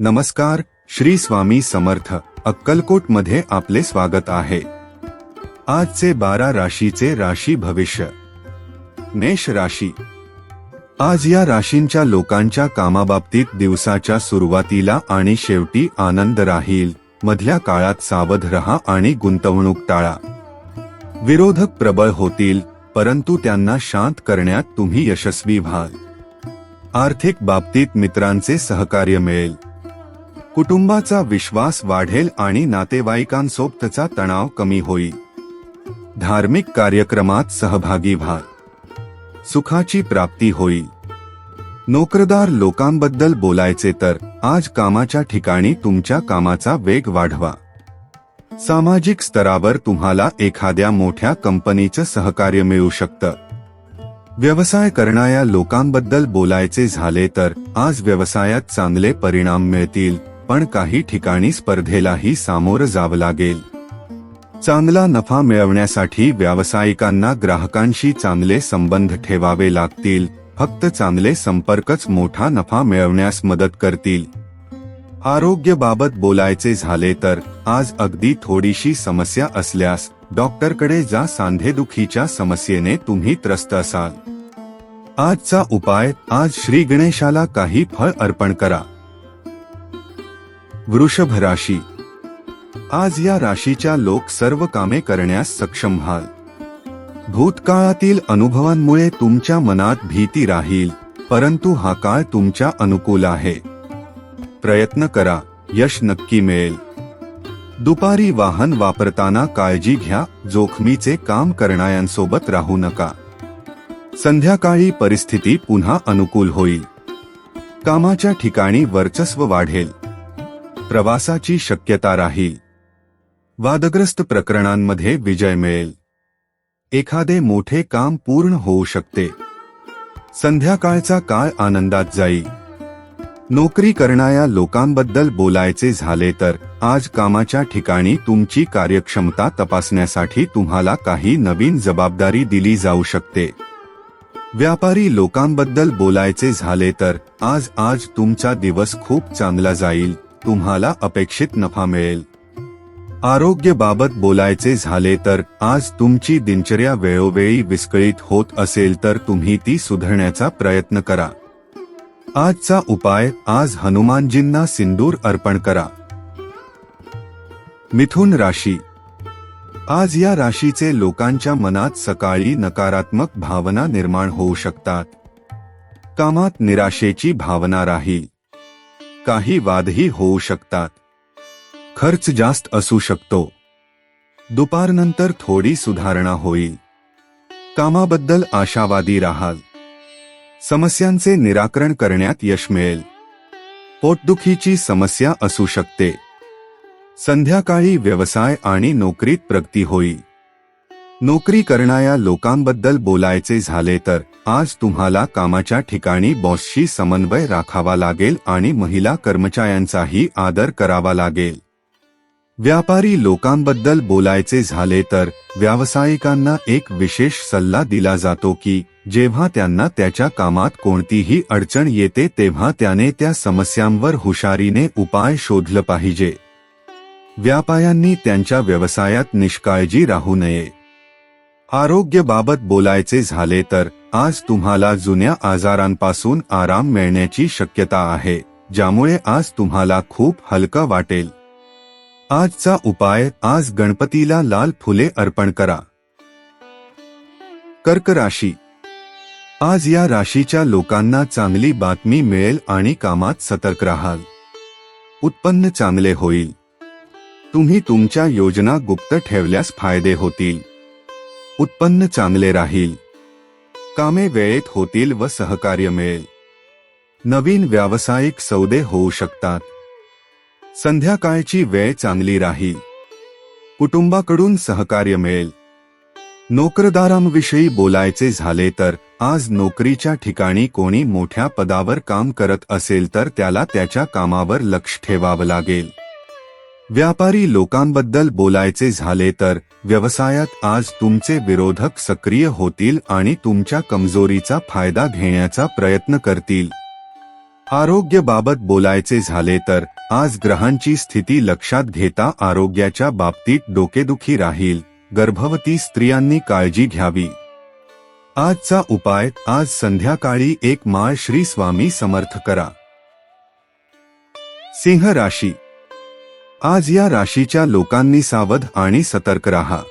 नमस्कार श्री स्वामी समर्थ अक्कलकोटमध्ये आपले स्वागत आहे. आजचे बारा राशीचे राशी भविष्य. मेष राशी. आज या राशींच्या लोकांच्या कामाबाबतीत दिवसाच्या सुरुवातीला आणि शेवटी आनंद राहील मधल्या काळात सावध रहा आणि गुंतवणूक टाळा. विरोधक प्रबळ होतील परंतु त्यांना शांत करण्यात तुम्ही यशस्वी व्हाल. आर्थिक बाबतीत मित्रांचे सहकार्य मिळेल. कुटुंबाचा विश्वास वाढेल आणि नातेवाईकांसोबतचा तणाव कमी होईल. धार्मिक कार्यक्रमात सहभागी व्हा. सुखाची प्राप्ती होईल. नोकरदार लोकांबद्दल बोलायचे तर आज कामाच्या ठिकाणी तुमच्या कामाचा वेग वाढवा. सामाजिक स्तरावर तुम्हाला एखाद्या मोठ्या कंपनीचं सहकार्य मिळू शकतं. व्यवसाय करणाऱ्या लोकांबद्दल बोलायचे झाले तर आज व्यवसायात चांगले परिणाम मिळतील. पण काही ठिकाणी स्पर्धेलाही सामोरं जावं लागेल. चांगला नफा मिळवण्यासाठी व्यावसायिकांना ग्राहकांशी चांगले संबंध ठेवावे लागतील फक्त चांगले संपर्कच मोठा नफा मिळवण्यास मदत करतील. आरोग्यबाबत बोलायचे झाले तर आज अगदी थोडीशी समस्या असल्यास डॉक्टरकडे जा सांधेदुखीच्या समस्येने तुम्ही त्रस्त असाल. आजचा उपाय आज श्री गणेशाला काही फळ अर्पण करा. वृषभ राशी आज या राशीच्या लोक सर्व कामे करण्यास सक्षम व्हाल. भूतकाळातील अनुभवांमुळे तुमच्या मनात भीती राहील परंतु हा काळ तुमच्या अनुकूल आहे. प्रयत्न करा यश नक्की मिळेल. दुपारी वाहन वापरताना काळजी घ्या जोखमीचे काम करणाऱ्यांसोबत राहू नका. संध्याकाळी परिस्थिती पुन्हा अनुकूल होईल. कामाच्या ठिकाणी वर्चस्व वाढेल. प्रवासाची शक्यता राहील वादग्रस्त प्रकरणांमध्ये विजय मिळेल. एखादे मोठे काम पूर्ण होऊ शकते. संध्याकाळचा काळ आनंदात जाईल नोकरी करणाऱ्या लोकांबद्दल बोलायचे झाले तर आज कामाच्या ठिकाणी तुमची कार्यक्षमता तपासण्यासाठी तुम्हाला काही नवीन जबाबदारी दिली जाऊ शकते. व्यापारी लोकांबद्दल बोलायचे झाले तर आज आज तुमचा दिवस खूप चांगला जाईल. तुम्हाला अपेक्षित नफा मिळेल. आरोग्यबाबत बोलायचे झाले तर आज तुमची दिनचर्या वेळोवेळी विस्कळीत होत असेल तर तुम्ही ती सुधारण्याचा प्रयत्न करा. आजचा उपाय आज हनुमानजींना सिंदूर अर्पण करा. मिथुन राशी. आज या राशीचे लोकांच्या मनात सकाळी नकारात्मक भावना निर्माण होऊ शकतात. कामात निराशेची भावना राहील. काही वादही होऊ शकतात. खर्च जास्त असू शकतो. दुपारनंतर थोडी सुधारणा होईल. कामाबद्दल आशावादी राहाल समस्यांचे निराकरण करण्यात यश मिळेल. पोटदुखीची समस्या असू शकते. संध्याकाळी व्यवसाय आणि नोकरीत प्रगती होईल. नोकरी करणाऱ्या लोकांबद्दल बोलायचे झाले तर आज तुम्हाला कामाच्या ठिकाणी बॉसशी समन्वय राखावा लागेल आणि महिला कर्मचाऱ्यांचाही आदर करावा लागेल. व्यापारी लोकांबद्दल बोलायचे झाले तर व्यावसायिकांना एक विशेष सल्ला दिला जातो की जेव्हा त्यांना त्याच्या कामात कोणतीही अडचण येते तेव्हा त्याने त्या समस्यांवर हुशारीने उपाय शोधलं पाहिजे. व्यापाऱ्यांनी त्यांच्या व्यवसायात निष्काळजी राहू नये. आरोग्याबाबत बोलायचे झाले तर आज तुम्हाला जुन्या आजारांपासून आराम मिळण्याची शक्यता आहे ज्यामुळे आज तुम्हाला खूप हलकं वाटेल. आजचा उपाय आज गणपतीला लाल फुले अर्पण करा. कर्क राशी. आज या राशीच्या लोकांना चांगली बातमी मिळेल आणि कामात सतर्क राहाल. उत्पन्न चांगले होईल. तुम्ही तुमच्या योजना गुप्त ठेवल्यास फायदे होतील. उत्पन्न चांगले राहील. कामे वेळेत होतील व सहकार्य मिळेल. नवीन व्यावसायिक सौदे होऊ शकतात. संध्याकाळची वेळ चांगली राहील. कुटुंबाकडून सहकार्य मिळेल. नोकरदारांविषयी बोलायचे झाले तर आज नोकरीच्या ठिकाणी कोणी मोठ्या पदावर काम करत असेल तर त्याला त्याच्या कामावर लक्ष ठेवावं लागेल. व्यापारी लोकांबद्दल बोलायचे झाले तर व्यवसायात आज तुमचे विरोधक सक्रिय होतील आणि तुमच्या कमजोरीचा फायदा घेण्याचा प्रयत्न करतील. आरोग्याबाबत बोलायचे झाले तर आज ग्रहांची स्थिती लक्षात घेता आरोग्याच्या बाबतीत डोकेदुखी राहील गर्भवती स्त्रियांनी काळजी घ्यावी. आजचा उपाय आज संध्याकाळी एक माळ श्री स्वामी समर्थ करा. सिंह राशी आज या राशीच्या लोकांनी सावध आणि सतर्क राहा.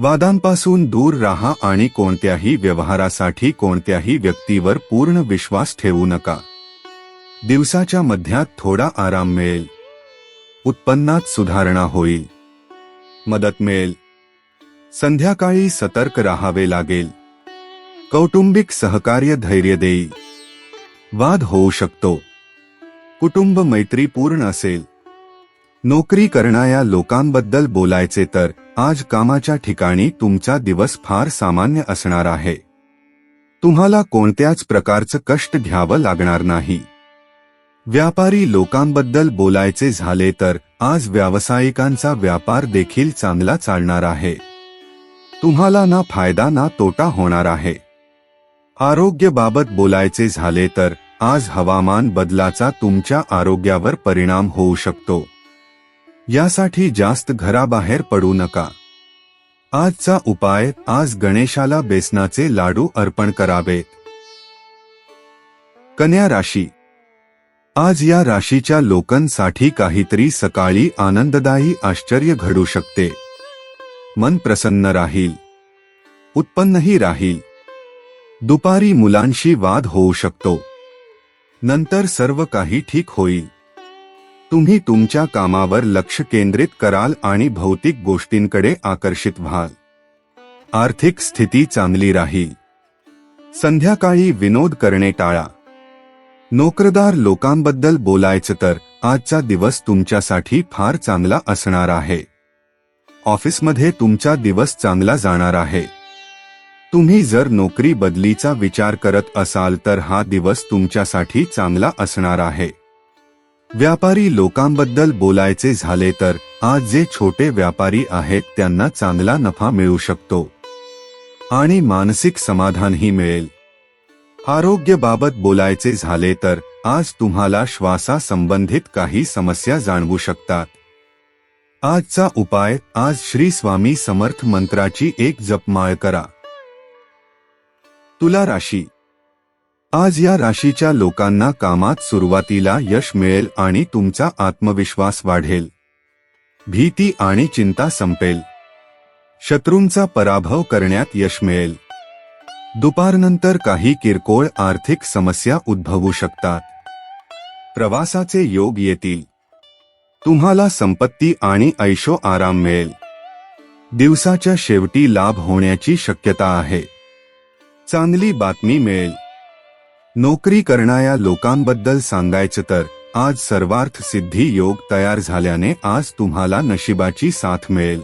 वादांपासून दूर राहा आणि कोणत्याही व्यवहारासाठी कोणत्याही व्यक्तीवर पूर्ण विश्वास ठेवू नका. दिवसाच्या मध्यात थोडा आराम मिळेल. उत्पन्नात सुधारणा होईल. मदत मिळेल. संध्याकाळी सतर्क राहावे लागेल. कौटुंबिक सहकार्य धैर्य देईल. वाद होऊ शकतो. कुटुंब मैत्रीपूर्ण असेल. नोकरी करणाऱ्या लोकांबद्दल बोलायचे तर आज कामाच्या ठिकाणी तुमचा दिवस फार सामान्य असणार आहे. तुम्हाला कोणत्याच प्रकारचं कष्ट घ्यावं लागणार नाही. व्यापारी लोकांबद्दल बोलायचे झाले तर आज व्यावसायिकांचा व्यापार देखील चांगला चालणार आहे. तुम्हाला ना फायदा ना तोटा होणार आहे. आरोग्यबाबत बोलायचे झाले तर आज हवामान बदलाचा तुमच्या आरोग्यावर परिणाम होऊ शकतो. यासाठी जास्त घराबाहेर पडू नका. आजचा उपाय आज गणेशाला बेसनाचे लाडू अर्पण करावेत. कन्या राशी. आज या राशीच्या लोकांसाठी काहीतरी सकाळी आनंददायी आश्चर्य घडू शकते. मन प्रसन्न राहील. उत्पन्नही राहील. दुपारी मुलांशी वाद होऊ शकतो. नंतर सर्व काही ठीक होईल. तुम्ही तुमच्या कामावर लक्ष केंद्रित कराल आणि भौतिक गोष्टींकडे आकर्षित व्हाल. आर्थिक स्थिती चांगली राहील. संध्याकाळी विनोद करणे टाळा. नोकरदार लोकांबद्दल बोलायचं तर आजचा दिवस तुमच्यासाठी फार चांगला असणार आहे. ऑफिसमध्ये तुमचा दिवस चांगला जाणार आहे. तुम्ही जर नोकरी बदलीचा विचार करत असाल तर हा दिवस तुमच्यासाठी चांगला असणार आहे. व्यापारी लोकांबद्दल बोलायचे झाले तर आज जे छोटे व्यापारी आहेत त्यांना चांगला नफा मिळू शकतो. आणि मानसिक समाधानही मिळेल. आरोग्यबाबत बोलायचे झाले तर आज तुम्हाला श्वासासंबंधित काही समस्या जाणवू शकतात. आजचा उपाय आज श्री स्वामी समर्थ मंत्राची एक जपमाळ करा. तुला राशी आज या राशीच्या लोकांना कामात सुरुवातीला यश मिळेल आणि तुमचा आत्मविश्वास वाढेल. भीती आणि चिंता संपेल. शत्रूंचा पराभव करण्यात यश मिळेल. दुपारनंतर काही किरकोळ आर्थिक समस्या उद्भवू शकतात. प्रवासाचे योग येतील. तुम्हाला संपत्ती आणि ऐशो आराम मिळेल. दिवसाच्या शेवटी लाभ होण्याची शक्यता आहे. चांगली बातमी मिळेल. नोकरी करणाऱ्या लोकांबद्दल सांगायचं तर आज सर्वार्थ सिद्धी योग तयार झाल्याने आज तुम्हाला नशिबाची साथ मिळेल.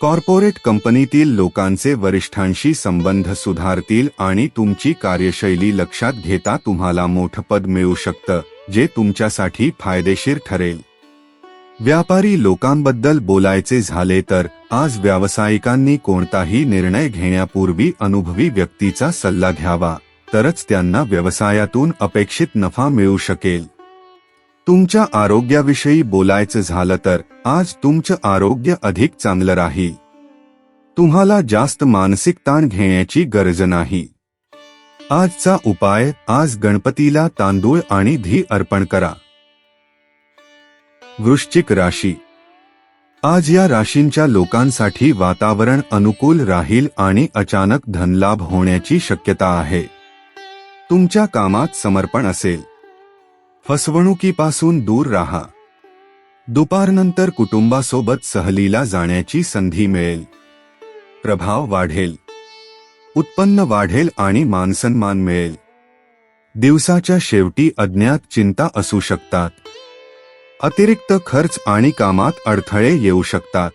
कॉर्पोरेट कंपनीतील लोकांचे वरिष्ठांशी संबंध सुधारतील आणि तुमची कार्यशैली लक्षात घेता तुम्हाला मोठं पद मिळू शकतं जे तुमच्यासाठी फायदेशीर ठरेल. व्यापारी लोकांबद्दल बोलायचे झाले तर आज व्यावसायिकांनी कोणताही निर्णय घेण्यापूर्वी अनुभवी व्यक्तीचा सल्ला घ्यावा. तरच त्यांना व्यवसायातून अपेक्षित नफा मिळू शकेल. तुमच्या आरोग्याविषयी बोलायचं झालं तर आज तुमचं आरोग्य अधिक चांगलं राहील. तुम्हाला जास्त मानसिक ताण घेण्याची गरज नाही. आजचा उपाय आज गणपतीला तांदूळ आणि धी अर्पण करा. वृश्चिक राशी. आज या राशींच्या लोकांसाठी वातावरण अनुकूल राहील आणि अचानक धनलाभ होण्याची शक्यता आहे. तुमच्या कामात समर्पण असेल. फसवणुकीपासून दूर राहा. दुपारनंतर कुटुंबासोबत सहलीला जाण्याची संधी मिळेल. प्रभाव वाढेल. उत्पन्न वाढेल आणि मानसन्मान मिळेल. दिवसाच्या शेवटी अज्ञात चिंता असू शकतात. अतिरिक्त खर्च आणि कामात अडथळे येऊ शकतात.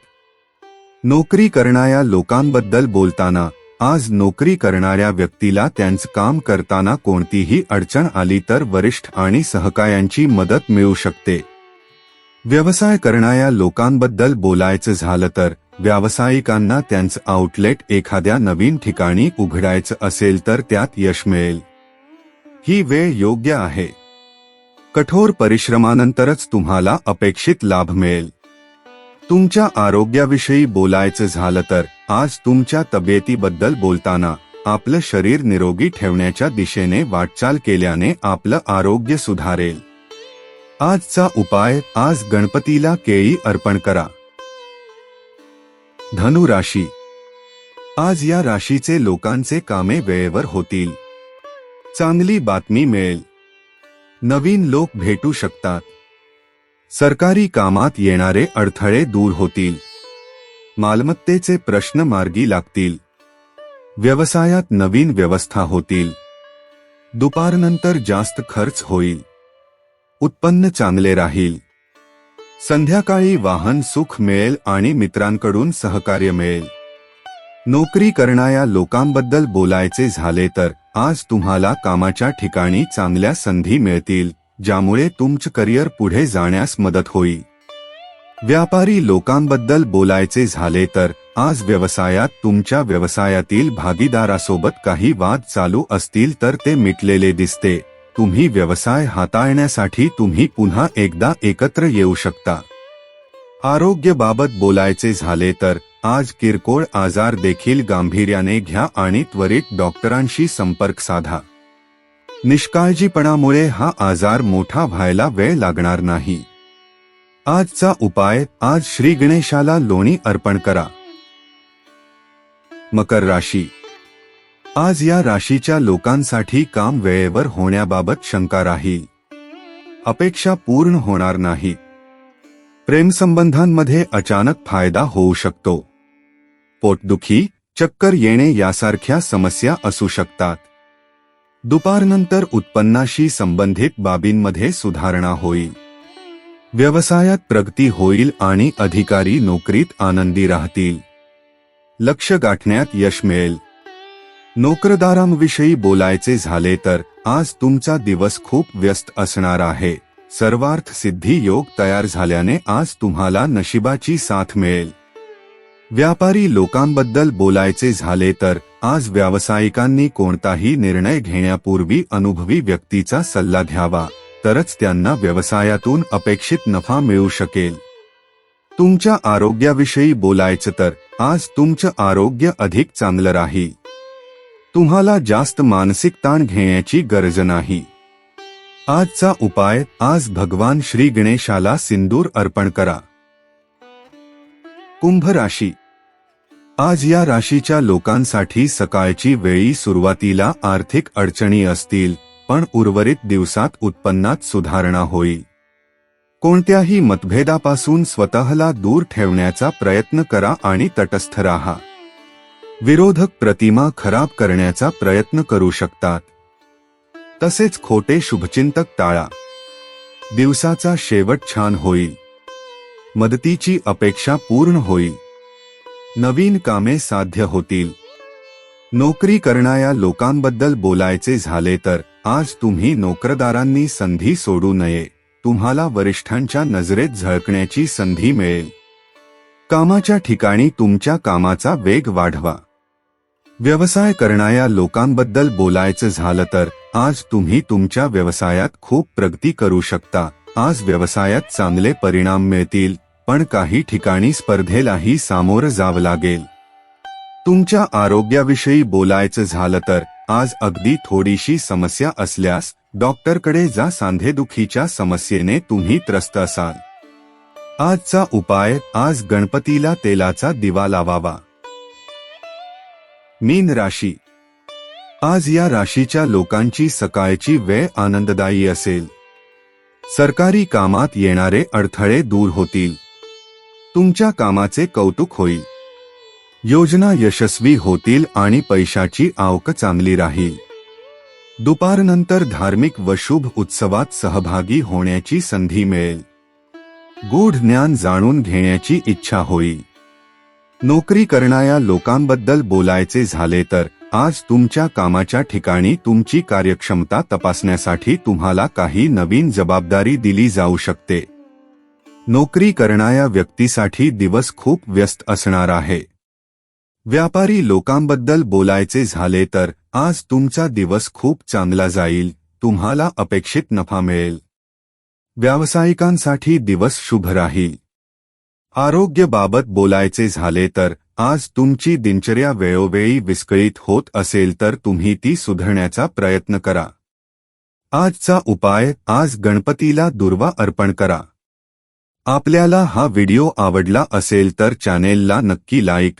नोकरी करणाऱ्या लोकांबद्दल बोलताना आज नोकरी करणाऱ्या व्यक्तीला त्यांचं काम करताना कोणतीही अडचण आली तर वरिष्ठ आणि सहकायांची मदत मिळू शकते. व्यवसाय करणाऱ्या लोकांबद्दल बोलायचं झालं तर व्यावसायिकांना त्यांचं आउटलेट एखाद्या नवीन ठिकाणी उघडायचं असेल तर त्यात यश मिळेल. ही वेळ योग्य आहे. कठोर परिश्रमानंतरच तुम्हाला अपेक्षित लाभ मिळेल. तुमच्या आरोग्याविषयी बोलायचं झालं तर आज तुमच्या तब्येतीबद्दल बोलताना आपलं शरीर निरोगी ठेवण्याच्या दिशेने वाटचाल केल्याने आपलं आरोग्य सुधारेल. आजचा उपाय आज गणपतीला केळी अर्पण करा. धनु राशी. आज या राशीचे लोकांचे कामे वेळेवर होतील. चांगली बातमी मिळेल. नवीन लोक भेटू शकतात. सरकारी कामात येणारे अडथळे दूर होतील. मालमत्तेचे प्रश्न मार्गी लागतील. व्यवसायात नवीन व्यवस्था होतील. दुपारनंतर जास्त खर्च होईल. उत्पन्न चांगले राहील. संध्याकाळी वाहन सुख मिळेल आणि मित्रांकडून सहकार्य मिळेल. नोकरी करणाऱ्या लोकांबद्दल बोलायचे झाले तर आज तुम्हाला कामाच्या ठिकाणी चांगल्या संधी मिळतील ज्यामुळे तुमचं करिअर पुढे जाण्यास मदत होईल. व्यापारी लोकांबद्दल बोलायचे झाले तर आज व्यवसायात तुमच्या व्यवसायातील भागीदारासोबत काही वाद चालू असतील तर ते मिटलेले दिसते. तुम्ही व्यवसाय हाताळण्यासाठी तुम्ही पुन्हा एकदा एकत्र येऊ शकता. आरोग्यबाबत बोलायचे झाले तर आज किरकोळ आजार देखील गांभीर्याने घ्या आणि त्वरित डॉक्टरांशी संपर्क साधा. निष्काळजीपणामुळे हा आजार मोठा व्हायला वेळ लागणार नाही. आजचा उपाय आज श्री गणेशाला लोणी अर्पण करा. मकर राशी. आज या राशीच्या लोकांसाठी काम वेळेवर होण्याबाबत शंका राहील अपेक्षा पूर्ण होणार नाही. प्रेमसंबंधांमध्ये अचानक फायदा होऊ शकतो. पोटदुखी चक्कर येणे यासारख्या समस्या असू शकतात. दुपारनंतर उत्पन्नाशी संबंधित बाबींमध्ये सुधारणा होईल. व्यवसायात प्रगती होईल आणि अधिकारी नोकरीत आनंदी राहतील. लक्ष गाठण्यात यश मिळेल. नोकरदारांविषयी बोलायचे झाले तर आज तुमचा दिवस खूप व्यस्त असणार आहे. सर्वार्थ सिद्धी योग तयार झाल्याने आज तुम्हाला नशिबाची साथ मिळेल. व्यापारी लोकांबद्दल बोलायचे झाले तर आज व्यावसायिकांनी कोणताही निर्णय घेण्यापूर्वी अनुभवी व्यक्तीचा सल्ला घ्यावा. तरच त्यांना व्यवसायातून अपेक्षित नफा मिळू शकेल. तुमच्या आरोग्याविषयी बोलायचं तर आज तुमचं आरोग्य अधिक चांगलं राहील. तुम्हाला जास्त मानसिक ताण घेण्याची गरज नाही. आजचा उपाय आज भगवान श्री गणेशाला सिंदूर अर्पण करा. कुंभ राशी. आज या राशीच्या लोकांसाठी सकाळची वेळी सुरुवातीला आर्थिक अडचणी असतील पण उर्वरित दिवसात उत्पन्नात सुधारणा होईल. कोणत्याही मतभेदापासून स्वतःला दूर ठेवण्याचा प्रयत्न करा आणि तटस्थ राहा. विरोधक प्रतिमा खराब करण्याचा प्रयत्न करू शकतात. तसेच खोटे शुभचिंतक टाळा. दिवसाचा शेवट छान होईल. मदतीची अपेक्षा पूर्ण होईल. नवीन कामे साध्य होतील. नोकरी करणाऱ्या लोकांबद्दल बोलायचे झाले तर आज तुम्ही नोकरदारांनी संधी सोडू नये. तुम्हाला वरिष्ठांच्या नजरेत झळकण्याची संधी मिळेल. कामाच्या ठिकाणी तुमच्या कामाचा वेग वाढवा. व्यवसाय करणाऱ्या लोकांबद्दल बोलायचं झालं तर आज तुम्ही तुमच्या व्यवसायात खूप प्रगती करू शकता. आज व्यवसायात चांगले परिणाम मिळतील पण काही ठिकाणी स्पर्धेलाही सामोरं जावं लागेल. तुमच्या आरोग्याविषयी बोलायचं झालं तर आज अगदी थोडीशी समस्या असल्यास डॉक्टरकडे जा सांधेदुखीच्या समस्येने तुम्ही त्रस्त असाल. आजचा उपाय आज गणपतीला तेलाचा दिवा लावावा. मीन राशी. आज या राशीच्या लोकांची सकाळची वेळ आनंददायी असेल. सरकारी कामात येणारे अडथळे दूर होतील. तुमच्या कामाचे कौतुक होईल. योजना यशस्वी होतील आणि पैशाची आवक चांगली राहील. दुपारनंतर धार्मिक व शुभ उत्सवात सहभागी होण्याची संधी मिळेल. गूढ ज्ञान जाणून घेण्याची इच्छा होईल. नोकरी करणाऱ्या लोकांबद्दल बोलायचे झाले तर आज तुमच्या कामाच्या ठिकाणी तुमची कार्यक्षमता तपासण्यासाठी तुम्हाला काही नवीन जबाबदारी दिली जाऊ शकते. नोकरी करणाऱ्या व्यक्तीसाठी दिवस खूप व्यस्त असणार आहे. व्यापारी लोकांबद्दल बोलायचे झाले तर आज तुमचा दिवस खूप चांगला जाईल तुम्हाला अपेक्षित नफा मिळेल. व्यावसायिकांसाठी दिवस शुभ राहील. आरोग्यबाबत बोलायचे झाले तर आज तुमची दिनचर्या वेळोवेळी विस्कळीत होत असेल तर तुम्ही ती सुधारण्याचा प्रयत्न करा. आजचा उपाय आज गणपतीला दुर्वा अर्पण करा. आपल्याला हा व्हिडिओ आवडला असेल तर चॅनेलला नक्की लाईक